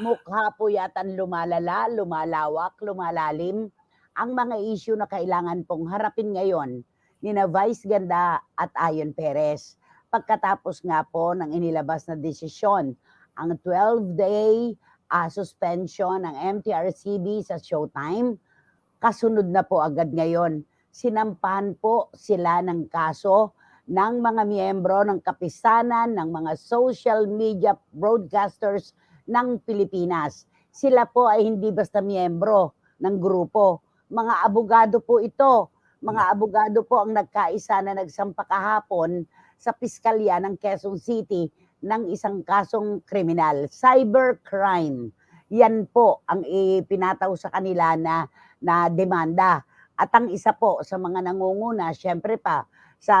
Mukha po yatang lumalala, lumalawak, lumalalim ang mga issue na kailangan pong harapin ngayon ni na Vice Ganda at Ayon Perez. Pagkatapos nga po ng inilabas na desisyon, ang 12-day ah, suspension ng MTRCB sa Showtime, kasunod na po agad ngayon. Sinampahan po sila ng kaso ng mga miyembro ng kapisanan ng mga social media broadcasters ng Pilipinas. Sila po ay hindi basta miyembro ng grupo. Mga abogado po ito. Mga abogado po ang nagkaisa na nagsampa kahapon sa piskalya ng Quezon City ng isang kasong kriminal, cybercrime. Yan po ang ipinataw sa kanila na, na demanda. At ang isa po sa mga nangunguna, syempre pa, sa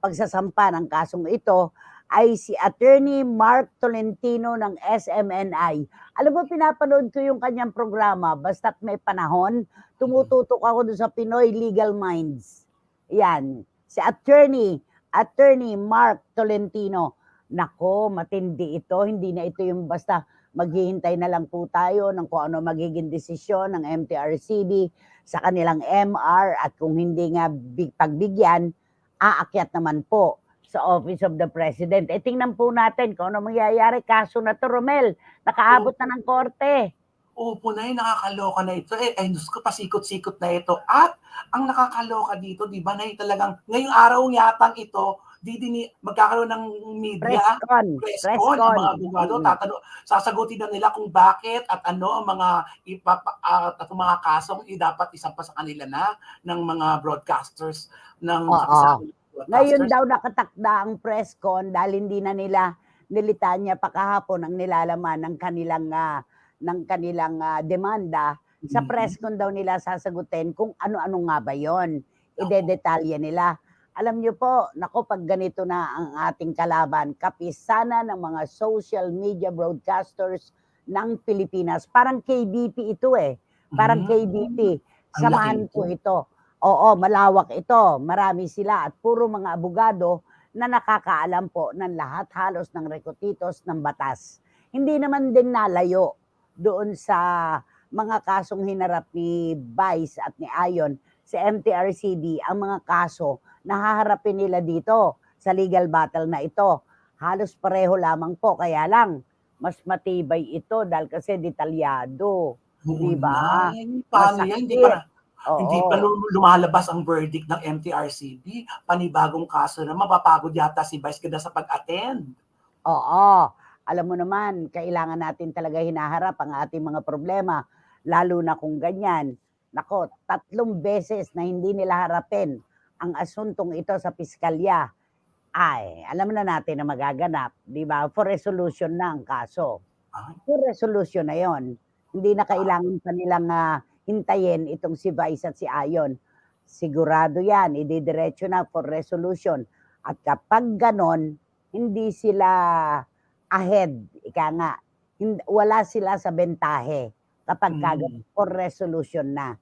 pagsasampa ng kasong ito ay si Attorney Mark Tolentino ng SMNI. Alam mo, pinapanood ko yung kanyang programa, basta't may panahon, tumututok ako doon sa Pinoy Legal Minds. Yan, si Attorney, Attorney Mark Tolentino. Nako, matindi ito. Hindi na ito yung basta maghihintay na lang po tayo ng kung ano magiging desisyon ng MTRCB sa kanilang MR at kung hindi nga big, pagbigyan, aakyat naman po sa Office of the President. E tingnan po natin kung ano mangyayari. Kaso na to, Romel, nakaabot na ng korte. Opo na nakakaloka na ito. Eh, ay, ko, pasikot-sikot na ito. At ang nakakaloka dito, di ba, na talagang ngayong araw yatang ito, di din magkakaroon ng media, Presscon. press ang mga abogado, Mm. tatanong, sasagutin na nila kung bakit at ano ang mga ipapa, at, at ang mga kasong i- dapat isampa sa kanila na ng mga broadcasters ng Oo. Ngayon daw nakatakda ang press con dahil hindi na nila nilitanya pa kahapon ang nilalaman ng kanilang ah, ng kanilang ah, demanda. Sa Mhm. press con daw nila sasagutin kung ano-ano nga ba 'yon. Idedetalye nila. Alam niyo po, nako pag ganito na ang ating kalaban, kapisana ng mga social media broadcasters ng Pilipinas. Parang KBP ito eh. Parang Mm. KBP. Ang Samahan ko ito. Oo, malawak ito. Marami sila at puro mga abogado na nakakaalam po ng lahat halos ng rekotitos ng batas. Hindi naman din nalayo doon sa mga kasong hinarap ni Vice at ni Ayon sa MTRCB ang mga kaso na haharapin nila dito sa legal battle na ito. Halos pareho lamang po, kaya lang mas matibay ito dahil kasi detalyado. Oo Di ba? na. Paano yan? Hindi pa, hindi pa Oo. lu- lumalabas ang verdict ng MTRCB. Panibagong kaso na mapapagod yata si Vice Ganda sa pag-attend. Oo. Alam mo naman, kailangan natin talaga hinaharap ang ating mga problema, lalo na kung ganyan. Nako, tatlong beses na hindi nila harapin ang asuntong ito sa piskalya. Ay, alam na natin na magaganap, di ba? For resolution na ang kaso. For resolution na yon. Hindi na kailangan pa nilang ah, hintayin itong si Vice at si Ayon. Sigurado yan, ididiretso na for resolution. At kapag ganon, hindi sila ahead, ika nga, wala sila sa bentahe kapag Mm. kagad for resolution na.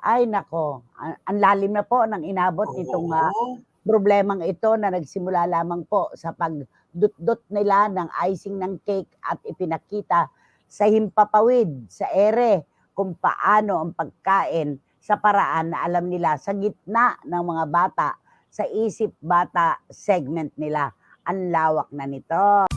Ay nako, ang, lalim na po ng inabot nitong ah, Oo. problemang ito na nagsimula lamang po sa pagdut-dut nila ng icing ng cake at ipinakita sa himpapawid, sa ere, kung paano ang pagkain sa paraan na alam nila sa gitna ng mga bata, sa isip bata segment nila. Ang lawak na nito.